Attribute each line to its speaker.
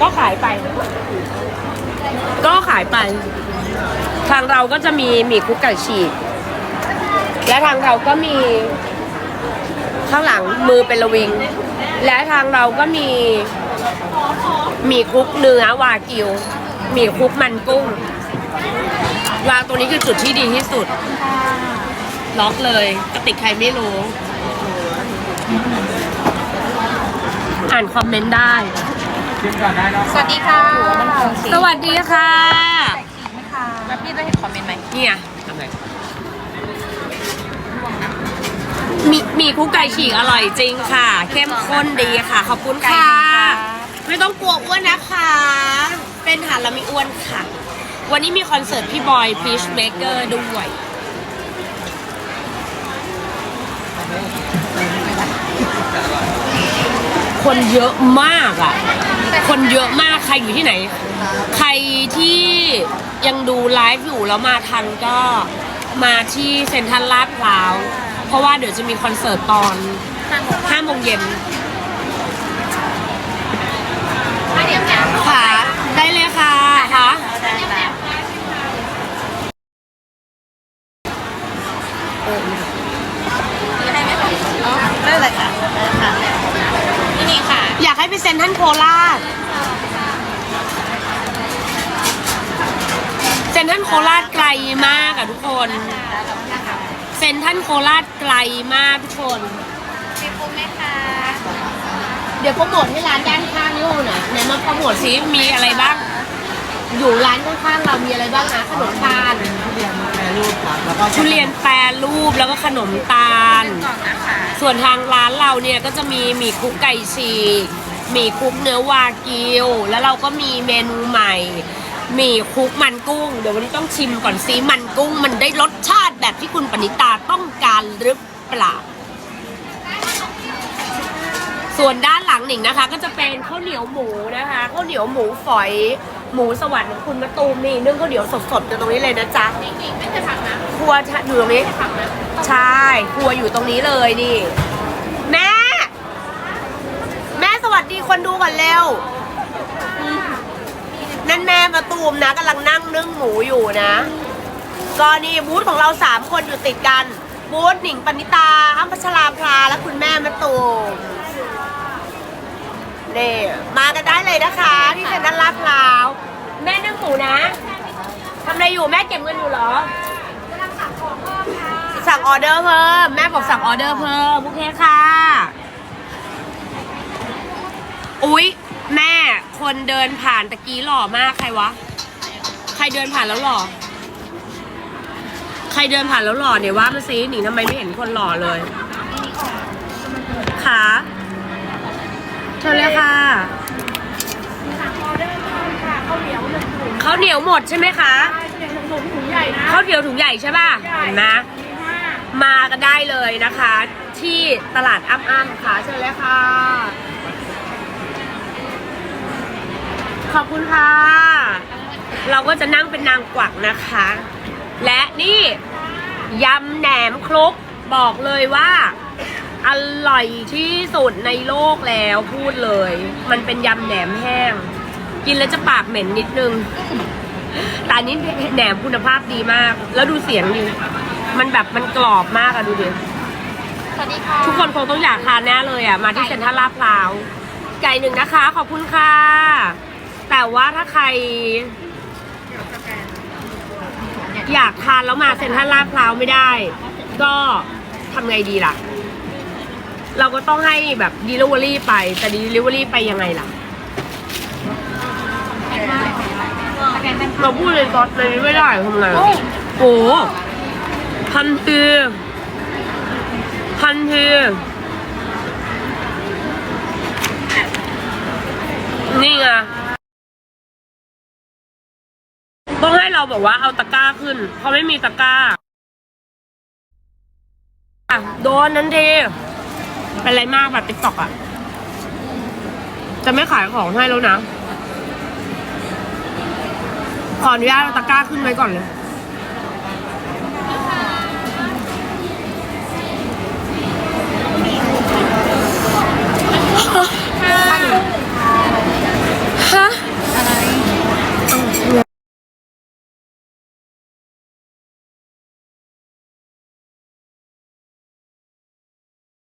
Speaker 1: ก็ขายไป ก็ขายไป ทางเราก็จะมีหมี่คลุกไก่ฉีก และทางเราก็มี ข้างหลังมือเป็นระวิง และทางเราก็มีหมี่คลุกเนื้อวากิวหมี่คลุกมันกุ้งวางตรงนี้คือจุดที่ดีที่สุด ล็อกเลยกระติกใครไม่รู้ อ่านคอมเมนต์ได้
Speaker 2: ชิมก่อนได้เนาะ
Speaker 3: สวัสดีค่ะมันคงสี
Speaker 1: สวัสดีค่ะ
Speaker 3: ไหมคะแล้วพี่ได้เห็นคอมเมนต์ไหม
Speaker 1: เนี่ยทำไงมีมีคุกไก่ฉีกอร่อยจริงค่ะ เข้มข้นดีค่ะ ขอบคุณค่ะ ไม่ต้องกลัวอ้วนนะคะ เป็นหาแล้วไม่อ้วนค่ะ วันนี้มีคอนเสิร์ตพี่บอยพีชเมเกอร์ด้วย คนเยอะมากอะ คนเยอะมากใครอยู่ที่ไหน ใครที่ยังดูไลฟ์อยู่แล้วมาทันก็มาที่เซ็นทรัลลาดพร้าว เพราะว่าเดี๋ยวจะมีคอนเสิร์ตตอน5โมงเย็น
Speaker 3: เดี๋ยวนะ
Speaker 1: ค่ะ ได้เลยค่ะค่ะ
Speaker 3: ได้ไหมคะอ๋อได้เลยค่ะได้ค่ะนี่นี่ ค่ะ
Speaker 1: อยากให้ไปเซ็นทรัลโคราชเซ็นทรัลโคราชไกลมากอะทุกคนเซ็นทรัลโคราชไกลมากทุกคน
Speaker 3: มีคุ้มไหมคะ
Speaker 1: เดี๋ยวโปรโมทให้ร้านด้านข้างนี่หน่อยไหนมาโปรโมทซิมีอะไรบ้าง อยู่ร้านข้างๆเรามีอะไรบ้างนะขนมตาล
Speaker 2: ทุเรียนแปรรูปครับแล้วก็
Speaker 1: ทุเรียนแปรรูปแล้วก็ขนมตาล
Speaker 3: กล่องนะคะ
Speaker 1: ส่วนทางร้านเราเนี่ยก็จะมีหมี่คุกไก่ฉีก หมี่คุกเนื้อวากิว แล้วเราก็มีเมนูใหม่หมี่คุกมันกุ้ง เดี๋ยววันนี้ต้องชิมก่อนซิมันกุ้ง มันได้รสชาติแบบที่คุณปณิตาต้องการหรือเปล่า ส่วนด้านหลังหนิงนะคะ ก็จะเป็นข้าวเหนียวหมูนะคะข้าวเหนียวหมูฝอยหมูสวรรค์ของคุณมะตูมนี่นึ่งข้าวเหนียวสดๆอยู่ตรงนี้เลยนะจ๊ะ
Speaker 3: จริงๆไม่เคยผักนะ
Speaker 1: ครัวอยู่ตรงนี้
Speaker 3: ผักนะ
Speaker 1: ใช่ครัวอยู่ตรงนี้เลยนี่ แม่ แม่ สวัสดีคนดูก่อนเร็วอืมนั่นแม่มาตูมนะกำลังนั่งนึ่งหมูอยู่นะก็นี่บูธของเราสามคนอยู่ติดกันบูธหนิงปณิตาอ้ำพัชราภาและคุณแม่มาตูมนี่มากันได้เลยนะคะที่เซ็นทรัลลาดพร้าว แม่นึ่งหมูนะทำอะไรอยู่แม่เก็บเงินอยู่เหรอสั่งออเดอร์เพิ่มแม่บอกสั่งออเดอร์เพิ่มโอเคค่ะ อุ๊ย แม่คนเดินผ่านตะกี้หล่อมากใครวะ ใครเดินผ่านแล้วหล่อ ใครเดินผ่านแล้วหล่อเนี่ยว่ามาซิหนิงทำไมไม่เห็นคนหล่อเลยขาเชิญเลยค่ะข้าวเหนียวหมดใช่ไหมคะข้าวเหนียวถุงใหญ่ใช่ป่ะเห็นไหมมากันได้เลยนะคะ ที่ตลาดอ้ำอ้ำค่ะเชิญเลยค่ะ ขอบคุณค่ะ เราก็จะนั่งเป็นนางกวักนะคะ และนี่ยำแหนมครกบอกเลยว่าอร่อยที่สุดในโลกแล้วพูดเลย มันเป็นยำแหนมแห้ง กินแล้วจะปากเหม็นนิดนึงแต่อันนี้แหนมคุณภาพดีมาก แล้วดูเสียงดิมันแบบมันกรอบมากอะดูดิ
Speaker 3: สวัสดีค่ะ
Speaker 1: ทุกคนคงต้องอยากทานแน่เลยอะมาที่เซ็นทรัลลาดพร้าว ไก่หนึ่งนะคะ ขอบคุณค่ะ แต่ว่าถ้าใคร อยากทานแล้วมาเซ็นทรัลลาดพร้าวไม่ได้ ก็ทำไงดีล่ะ เราก็ต้องให้แบบ delivery ไปแต่ delivery ไปยังไงล่ะ เราพูดเลยซอสเลยไม่ได้ทำไงอะโอ้โหพันทีพันทีนี่ไง ต้องให้เราบอกว่าเอาตะกร้าขึ้นเพราะไม่มีตะกร้าอะโดนนั้นทีเป็นไรมากแบบติ๊กตอกอะ จะไม่ขายของให้แล้วนะ ขออนุญาตเอาตะกร้าขึ้นไว้ก่อนเลย